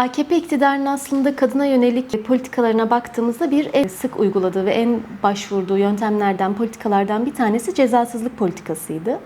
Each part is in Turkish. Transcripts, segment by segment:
AKP iktidarının aslında kadına yönelik politikalarına baktığımızda bir en sık uyguladığı ve en başvurduğu yöntemlerden, politikalardan bir tanesi cezasızlık politikasıydı.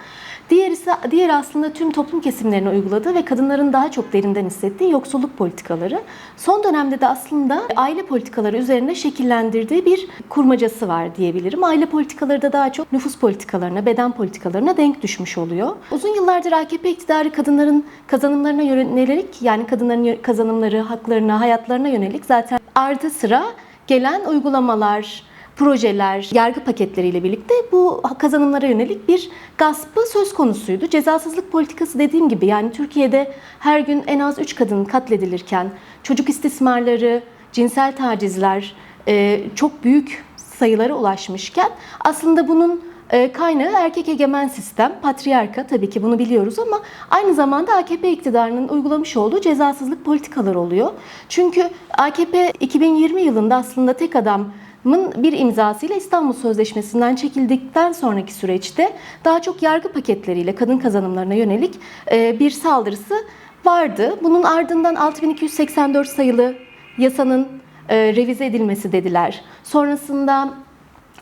Diğer ise diğer aslında tüm toplum kesimlerine uyguladığı ve kadınların daha çok derinden hissettiği yoksulluk politikaları. Son dönemde de aslında aile politikaları üzerine şekillendirdiği bir kurmacası var diyebilirim. Aile politikaları da daha çok nüfus politikalarına, beden politikalarına denk düşmüş oluyor. Uzun yıllardır AKP iktidarı kadınların kazanımlarına yönelik yani kadınların kazanımları, haklarına, hayatlarına yönelik zaten ardı sıra gelen uygulamalar, projeler, yargı paketleriyle birlikte bu kazanımlara yönelik bir gaspı söz konusuydu. Cezasızlık politikası dediğim gibi yani Türkiye'de her gün en az 3 kadın katledilirken çocuk istismarları, cinsel tacizler e, çok büyük sayılara ulaşmışken aslında bunun e, kaynağı erkek egemen sistem, patriarka tabii ki bunu biliyoruz ama aynı zamanda AKP iktidarının uygulamış olduğu cezasızlık politikalar oluyor. Çünkü AKP 2020 yılında aslında tek adam bir imzasıyla İstanbul Sözleşmesi'nden çekildikten sonraki süreçte daha çok yargı paketleriyle kadın kazanımlarına yönelik e, bir saldırısı vardı. Bunun ardından 6284 sayılı yasanın e, revize edilmesi dediler. Sonrasında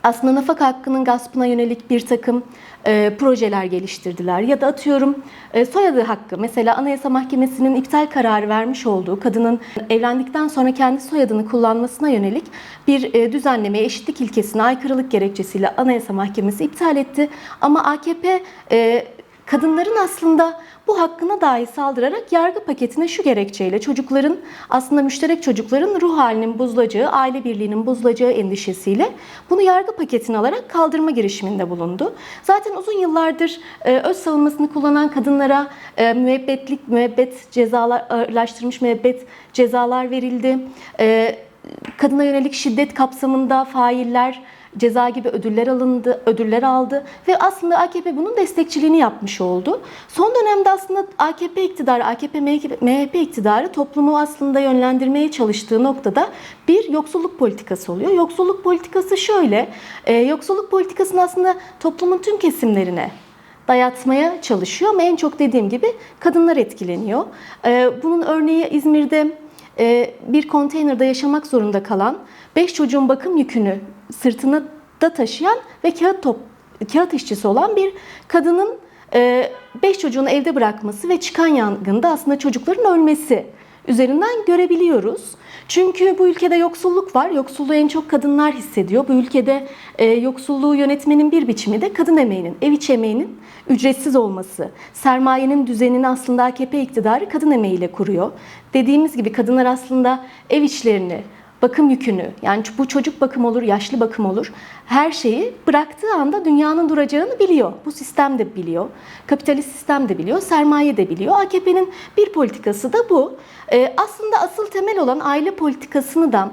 aslında nafaka hakkının gaspına yönelik bir takım e, projeler geliştirdiler. Ya da atıyorum e, soyadı hakkı mesela Anayasa Mahkemesi'nin iptal kararı vermiş olduğu kadının evlendikten sonra kendi soyadını kullanmasına yönelik bir e, düzenleme eşitlik ilkesine aykırılık gerekçesiyle Anayasa Mahkemesi iptal etti. Ama AKP e, kadınların aslında bu hakkına dahi saldırarak yargı paketine şu gerekçeyle çocukların aslında müşterek çocukların ruh halinin bozulacağı, aile birliğinin bozulacağı endişesiyle bunu yargı paketine alarak kaldırma girişiminde bulundu. Zaten uzun yıllardır e, öz savunmasını kullanan kadınlara e, müebbetlik, müebbet cezalar, ağırlaştırmış müebbet cezalar verildi. E, kadına yönelik şiddet kapsamında failler ceza gibi ödüller alındı, ödüller aldı ve aslında AKP bunun destekçiliğini yapmış oldu. Son dönemde aslında AKP iktidarı, AKP MHP iktidarı toplumu aslında yönlendirmeye çalıştığı noktada bir yoksulluk politikası oluyor. Yoksulluk politikası şöyle, e, yoksulluk politikasını aslında toplumun tüm kesimlerine dayatmaya çalışıyor ama en çok dediğim gibi kadınlar etkileniyor. E, bunun örneği İzmir'de bir konteynerde yaşamak zorunda kalan 5 çocuğun bakım yükünü sırtına da taşıyan ve kağıt top kağıt işçisi olan bir kadının 5 çocuğunu evde bırakması ve çıkan yangında aslında çocukların ölmesi üzerinden görebiliyoruz. Çünkü bu ülkede yoksulluk var. Yoksulluğu en çok kadınlar hissediyor. Bu ülkede e, yoksulluğu yönetmenin bir biçimi de kadın emeğinin, ev içi emeğinin ücretsiz olması. Sermayenin düzenini aslında AKP iktidarı kadın emeğiyle kuruyor. Dediğimiz gibi kadınlar aslında ev işlerini, bakım yükünü yani bu çocuk bakım olur, yaşlı bakım olur. Her şeyi bıraktığı anda dünyanın duracağını biliyor. Bu sistem de biliyor. Kapitalist sistem de biliyor, sermaye de biliyor. AKP'nin bir politikası da bu. Ee, aslında asıl temel olan aile politikasını da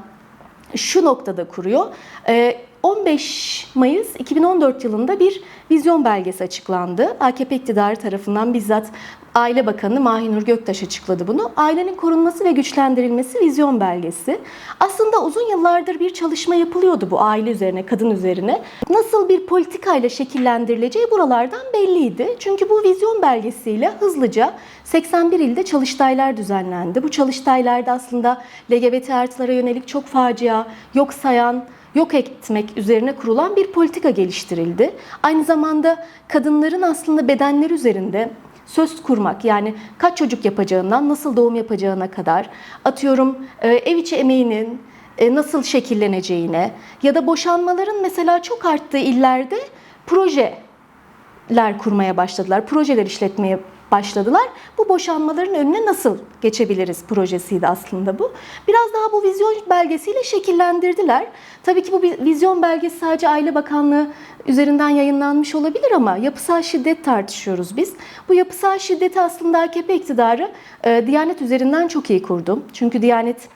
şu noktada kuruyor. Ee, 15 Mayıs 2014 yılında bir vizyon belgesi açıklandı. AKP iktidarı tarafından bizzat Aile Bakanı Mahinur Göktaş açıkladı bunu. Ailenin korunması ve güçlendirilmesi vizyon belgesi. Aslında uzun yıllardır bir çalışma yapılıyordu bu aile üzerine, kadın üzerine. Nasıl bir politikayla şekillendirileceği buralardan belliydi. Çünkü bu vizyon belgesiyle hızlıca 81 ilde çalıştaylar düzenlendi. Bu çalıştaylarda aslında LGBT artılara yönelik çok facia, yok sayan, yok etmek üzerine kurulan bir politika geliştirildi. Aynı zamanda kadınların aslında bedenleri üzerinde söz kurmak yani kaç çocuk yapacağından nasıl doğum yapacağına kadar atıyorum e, ev içi emeğinin e, nasıl şekilleneceğine ya da boşanmaların mesela çok arttığı illerde projeler kurmaya başladılar. Projeler işletmeye başladılar. Bu boşanmaların önüne nasıl geçebiliriz projesiydi aslında bu. Biraz daha bu vizyon belgesiyle şekillendirdiler. Tabii ki bu vizyon belgesi sadece Aile Bakanlığı üzerinden yayınlanmış olabilir ama yapısal şiddet tartışıyoruz biz. Bu yapısal şiddeti aslında AKP iktidarı e, Diyanet üzerinden çok iyi kurdu. Çünkü Diyanet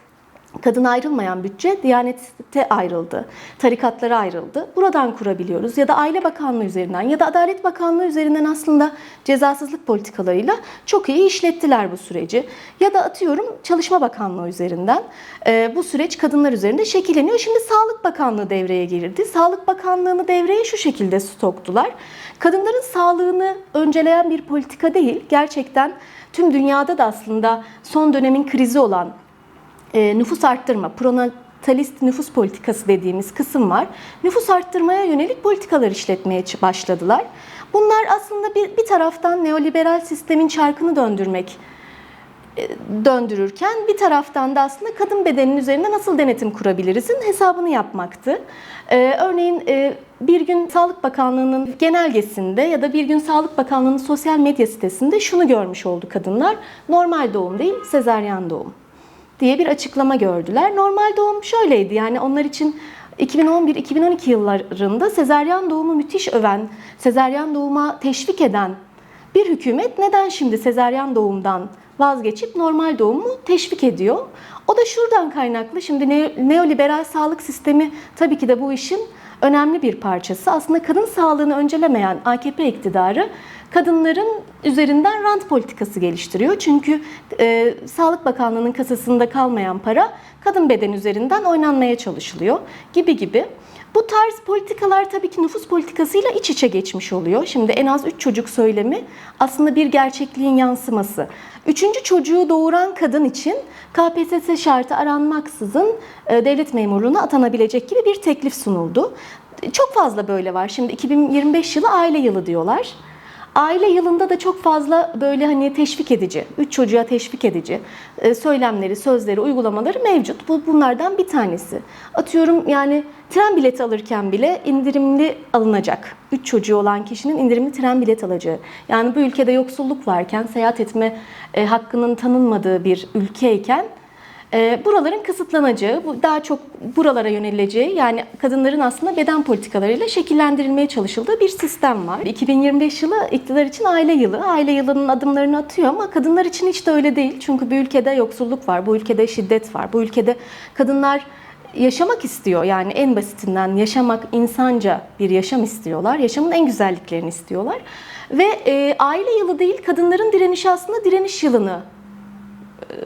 Kadın ayrılmayan bütçe Diyanet'te ayrıldı, tarikatlara ayrıldı. Buradan kurabiliyoruz ya da Aile Bakanlığı üzerinden ya da Adalet Bakanlığı üzerinden aslında cezasızlık politikalarıyla çok iyi işlettiler bu süreci. Ya da atıyorum Çalışma Bakanlığı üzerinden e, bu süreç kadınlar üzerinde şekilleniyor. Şimdi Sağlık Bakanlığı devreye girdi. Sağlık Bakanlığı'nı devreye şu şekilde stoktular. Kadınların sağlığını önceleyen bir politika değil, gerçekten tüm dünyada da aslında son dönemin krizi olan e, nüfus arttırma, pronatalist nüfus politikası dediğimiz kısım var. Nüfus arttırmaya yönelik politikalar işletmeye başladılar. Bunlar aslında bir, bir taraftan neoliberal sistemin çarkını döndürmek e, döndürürken bir taraftan da aslında kadın bedeninin üzerinde nasıl denetim kurabilirizin hesabını yapmaktı. Ee, örneğin e, bir gün Sağlık Bakanlığı'nın genelgesinde ya da bir gün Sağlık Bakanlığı'nın sosyal medya sitesinde şunu görmüş oldu kadınlar. Normal doğum değil, sezaryen doğum diye bir açıklama gördüler. Normal doğum şöyleydi yani onlar için 2011-2012 yıllarında sezaryen doğumu müthiş öven, sezaryen doğuma teşvik eden bir hükümet neden şimdi sezaryen doğumdan vazgeçip normal doğumu teşvik ediyor? O da şuradan kaynaklı. Şimdi ne- neoliberal sağlık sistemi tabii ki de bu işin önemli bir parçası. Aslında kadın sağlığını öncelemeyen AKP iktidarı kadınların üzerinden rant politikası geliştiriyor. Çünkü e, Sağlık Bakanlığı'nın kasasında kalmayan para kadın beden üzerinden oynanmaya çalışılıyor gibi gibi. Bu tarz politikalar tabii ki nüfus politikasıyla iç içe geçmiş oluyor. Şimdi en az 3 çocuk söylemi aslında bir gerçekliğin yansıması. Üçüncü çocuğu doğuran kadın için KPSS şartı aranmaksızın e, devlet memurluğuna atanabilecek gibi bir teklif sunuldu. Çok fazla böyle var. Şimdi 2025 yılı aile yılı diyorlar. Aile yılında da çok fazla böyle hani teşvik edici, üç çocuğa teşvik edici e, söylemleri, sözleri, uygulamaları mevcut. Bu bunlardan bir tanesi. Atıyorum yani tren bileti alırken bile indirimli alınacak. Üç çocuğu olan kişinin indirimli tren bilet alacağı. Yani bu ülkede yoksulluk varken, seyahat etme e, hakkının tanınmadığı bir ülkeyken buraların kısıtlanacağı, daha çok buralara yönelileceği yani kadınların aslında beden politikalarıyla şekillendirilmeye çalışıldığı bir sistem var. 2025 yılı iktidar için aile yılı. Aile yılının adımlarını atıyor ama kadınlar için hiç de öyle değil. Çünkü bu ülkede yoksulluk var, bu ülkede şiddet var, bu ülkede kadınlar yaşamak istiyor. Yani en basitinden yaşamak, insanca bir yaşam istiyorlar. Yaşamın en güzelliklerini istiyorlar. Ve e, aile yılı değil, kadınların direnişi aslında direniş yılını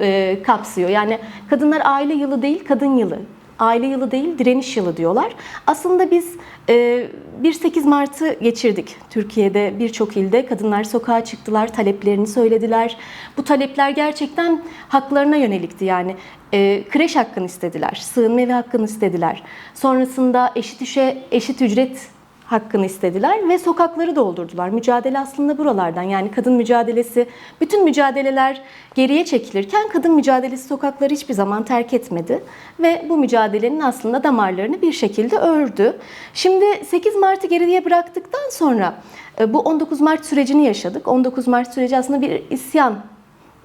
e, kapsıyor. Yani kadınlar aile yılı değil, kadın yılı. Aile yılı değil, direniş yılı diyorlar. Aslında biz e, 1-8 Mart'ı geçirdik. Türkiye'de birçok ilde kadınlar sokağa çıktılar, taleplerini söylediler. Bu talepler gerçekten haklarına yönelikti. Yani e, kreş hakkını istediler, sığınma evi hakkını istediler. Sonrasında eşit işe, eşit ücret hakkını istediler ve sokakları doldurdular. Mücadele aslında buralardan. Yani kadın mücadelesi, bütün mücadeleler geriye çekilirken kadın mücadelesi sokakları hiçbir zaman terk etmedi ve bu mücadelenin aslında damarlarını bir şekilde ördü. Şimdi 8 Mart'ı geriye bıraktıktan sonra e, bu 19 Mart sürecini yaşadık. 19 Mart süreci aslında bir isyan.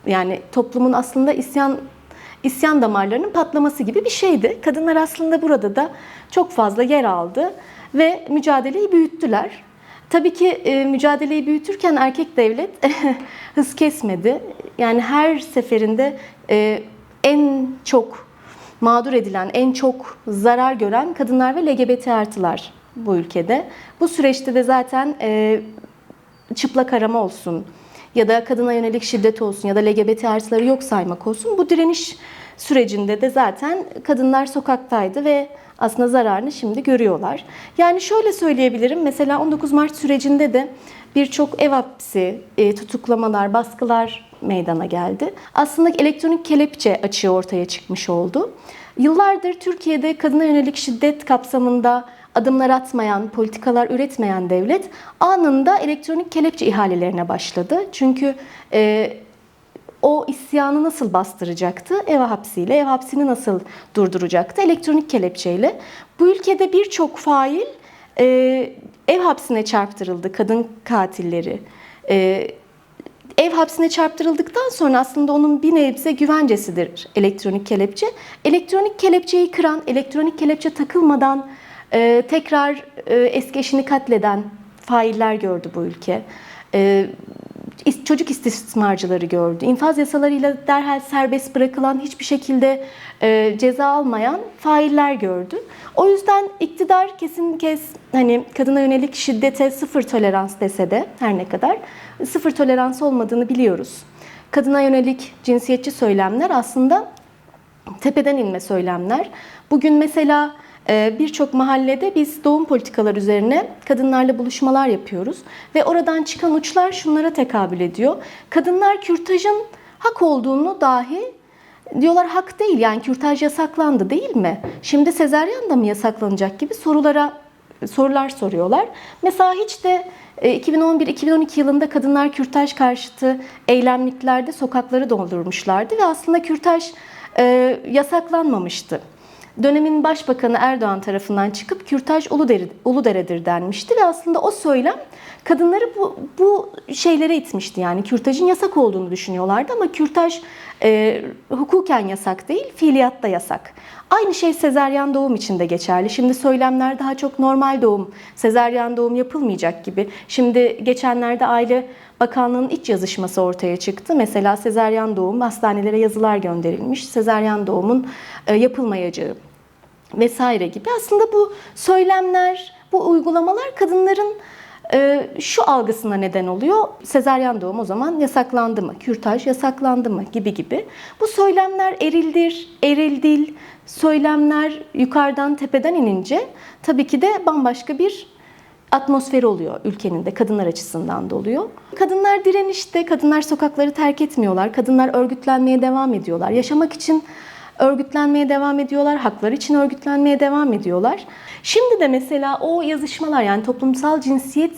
Yani toplumun aslında isyan isyan damarlarının patlaması gibi bir şeydi. Kadınlar aslında burada da çok fazla yer aldı ve mücadeleyi büyüttüler. Tabii ki e, mücadeleyi büyütürken erkek devlet hız kesmedi. Yani her seferinde e, en çok mağdur edilen, en çok zarar gören kadınlar ve LGBT artılar bu ülkede. Bu süreçte de zaten e, çıplak arama olsun ya da kadına yönelik şiddet olsun ya da LGBT artıları yok saymak olsun. Bu direniş sürecinde de zaten kadınlar sokaktaydı ve aslında zararını şimdi görüyorlar. Yani şöyle söyleyebilirim. Mesela 19 Mart sürecinde de birçok ev hapsi, e, tutuklamalar, baskılar meydana geldi. Aslında elektronik kelepçe açığı ortaya çıkmış oldu. Yıllardır Türkiye'de kadına yönelik şiddet kapsamında adımlar atmayan, politikalar üretmeyen devlet anında elektronik kelepçe ihalelerine başladı. Çünkü e, o isyanı nasıl bastıracaktı? Ev hapsiyle, ev hapsini nasıl durduracaktı? Elektronik kelepçeyle. Bu ülkede birçok fail e, ev hapsine çarptırıldı, kadın katilleri. E, ev hapsine çarptırıldıktan sonra aslında onun bir nebze güvencesidir elektronik kelepçe. Elektronik kelepçeyi kıran, elektronik kelepçe takılmadan e, tekrar e, eski eşini katleden failler gördü bu ülke. E, çocuk istismarcıları gördü. İnfaz yasalarıyla derhal serbest bırakılan hiçbir şekilde e, ceza almayan failler gördü. O yüzden iktidar kesin kez hani kadına yönelik şiddete sıfır tolerans dese de her ne kadar sıfır tolerans olmadığını biliyoruz. Kadına yönelik cinsiyetçi söylemler aslında tepeden inme söylemler. Bugün mesela birçok mahallede biz doğum politikalar üzerine kadınlarla buluşmalar yapıyoruz ve oradan çıkan uçlar şunlara tekabül ediyor. Kadınlar kürtajın hak olduğunu dahi diyorlar hak değil yani kürtaj yasaklandı değil mi? Şimdi sezaryen da mı yasaklanacak gibi sorulara sorular soruyorlar. Mesela hiç de e, 2011-2012 yılında kadınlar kürtaj karşıtı eylemliklerde sokakları doldurmuşlardı ve aslında kürtaj e, yasaklanmamıştı. Dönemin Başbakanı Erdoğan tarafından çıkıp kürtaj Uludere, Uludere'dir denmişti ve aslında o söylem kadınları bu, bu şeylere itmişti. Yani kürtajın yasak olduğunu düşünüyorlardı ama kürtaj e, hukuken yasak değil, fiiliyatta yasak. Aynı şey sezeryan doğum için de geçerli. Şimdi söylemler daha çok normal doğum, sezeryan doğum yapılmayacak gibi. Şimdi geçenlerde Aile Bakanlığı'nın iç yazışması ortaya çıktı. Mesela sezeryan doğum hastanelere yazılar gönderilmiş. Sezeryan doğumun e, yapılmayacağı vesaire gibi. Aslında bu söylemler, bu uygulamalar kadınların şu algısına neden oluyor. Sezaryen doğum o zaman yasaklandı mı? Kürtaj yasaklandı mı? Gibi gibi. Bu söylemler erildir, erildil, söylemler yukarıdan tepeden inince tabii ki de bambaşka bir atmosferi oluyor ülkenin de kadınlar açısından da oluyor. Kadınlar direnişte, kadınlar sokakları terk etmiyorlar. Kadınlar örgütlenmeye devam ediyorlar. Yaşamak için örgütlenmeye devam ediyorlar. Haklar için örgütlenmeye devam ediyorlar. Şimdi de mesela o yazışmalar yani toplumsal cinsiyet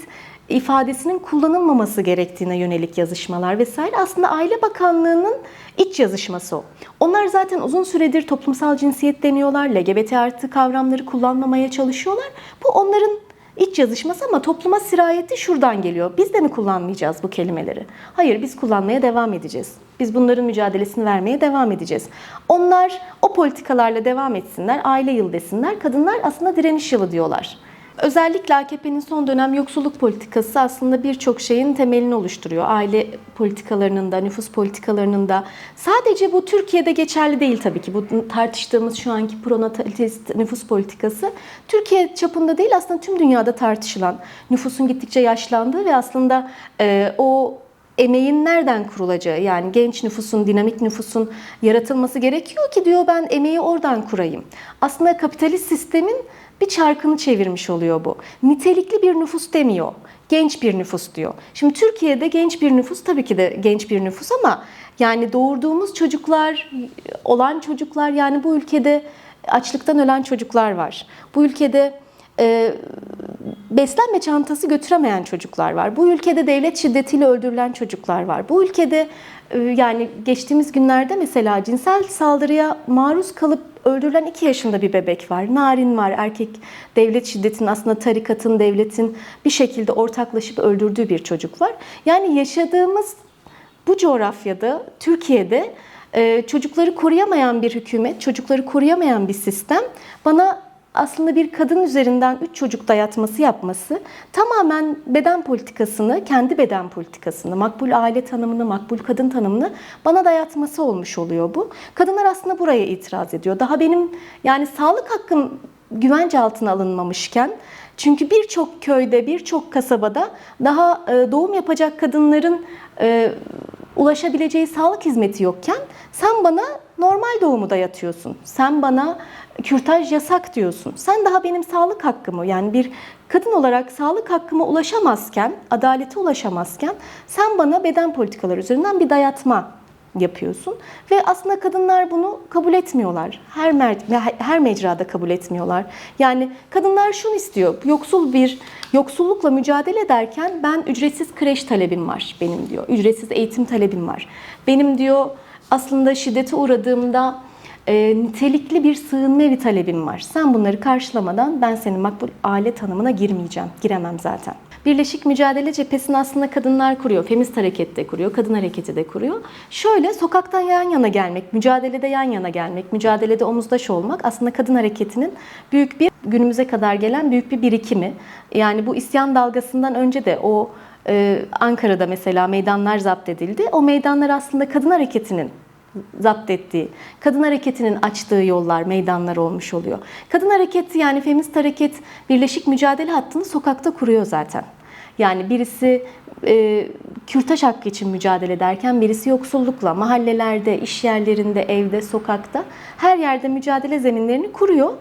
ifadesinin kullanılmaması gerektiğine yönelik yazışmalar vesaire aslında Aile Bakanlığı'nın iç yazışması o. Onlar zaten uzun süredir toplumsal cinsiyet deniyorlar, LGBT artı kavramları kullanmamaya çalışıyorlar. Bu onların iç yazışması ama topluma sirayeti şuradan geliyor. Biz de mi kullanmayacağız bu kelimeleri? Hayır, biz kullanmaya devam edeceğiz. Biz bunların mücadelesini vermeye devam edeceğiz. Onlar o politikalarla devam etsinler, aile yılı desinler. Kadınlar aslında direniş yılı diyorlar. Özellikle AKP'nin son dönem yoksulluk politikası aslında birçok şeyin temelini oluşturuyor. Aile politikalarının da, nüfus politikalarının da. Sadece bu Türkiye'de geçerli değil tabii ki. Bu tartıştığımız şu anki pronatalist nüfus politikası Türkiye çapında değil aslında tüm dünyada tartışılan, nüfusun gittikçe yaşlandığı ve aslında e, o emeğin nereden kurulacağı yani genç nüfusun, dinamik nüfusun yaratılması gerekiyor ki diyor ben emeği oradan kurayım. Aslında kapitalist sistemin bir çarkını çevirmiş oluyor bu. Nitelikli bir nüfus demiyor. Genç bir nüfus diyor. Şimdi Türkiye'de genç bir nüfus tabii ki de genç bir nüfus ama yani doğurduğumuz çocuklar, olan çocuklar yani bu ülkede açlıktan ölen çocuklar var. Bu ülkede e, beslenme çantası götüremeyen çocuklar var. Bu ülkede devlet şiddetiyle öldürülen çocuklar var. Bu ülkede e, yani geçtiğimiz günlerde mesela cinsel saldırıya maruz kalıp öldürülen 2 yaşında bir bebek var. Narin var. Erkek devlet şiddetinin aslında tarikatın, devletin bir şekilde ortaklaşıp öldürdüğü bir çocuk var. Yani yaşadığımız bu coğrafyada, Türkiye'de e, çocukları koruyamayan bir hükümet, çocukları koruyamayan bir sistem bana aslında bir kadın üzerinden üç çocuk dayatması yapması tamamen beden politikasını, kendi beden politikasını, makbul aile tanımını, makbul kadın tanımını bana dayatması olmuş oluyor bu. Kadınlar aslında buraya itiraz ediyor. Daha benim yani sağlık hakkım güvence altına alınmamışken çünkü birçok köyde, birçok kasabada daha e, doğum yapacak kadınların e, ulaşabileceği sağlık hizmeti yokken sen bana normal doğumu dayatıyorsun. Sen bana kürtaj yasak diyorsun. Sen daha benim sağlık hakkımı yani bir kadın olarak sağlık hakkıma ulaşamazken, adalete ulaşamazken sen bana beden politikaları üzerinden bir dayatma yapıyorsun ve aslında kadınlar bunu kabul etmiyorlar. Her mer- her mecrada kabul etmiyorlar. Yani kadınlar şunu istiyor. Yoksul bir yoksullukla mücadele ederken ben ücretsiz kreş talebim var benim diyor. Ücretsiz eğitim talebim var. Benim diyor aslında şiddete uğradığımda e, nitelikli bir sığınma evi talebim var. Sen bunları karşılamadan ben senin makbul aile tanımına girmeyeceğim. Giremem zaten. Birleşik Mücadele Cephesi'ni aslında kadınlar kuruyor. Feminist hareket de kuruyor, kadın hareketi de kuruyor. Şöyle sokaktan yan yana gelmek, mücadelede yan yana gelmek, mücadelede omuzdaş olmak aslında kadın hareketinin büyük bir günümüze kadar gelen büyük bir birikimi. Yani bu isyan dalgasından önce de o e, Ankara'da mesela meydanlar zapt edildi. O meydanlar aslında kadın hareketinin zapt ettiği, kadın hareketinin açtığı yollar, meydanlar olmuş oluyor. Kadın hareketi yani feminist hareket birleşik mücadele hattını sokakta kuruyor zaten. Yani birisi e, kürtaj hakkı için mücadele ederken birisi yoksullukla mahallelerde, iş yerlerinde, evde, sokakta her yerde mücadele zeminlerini kuruyor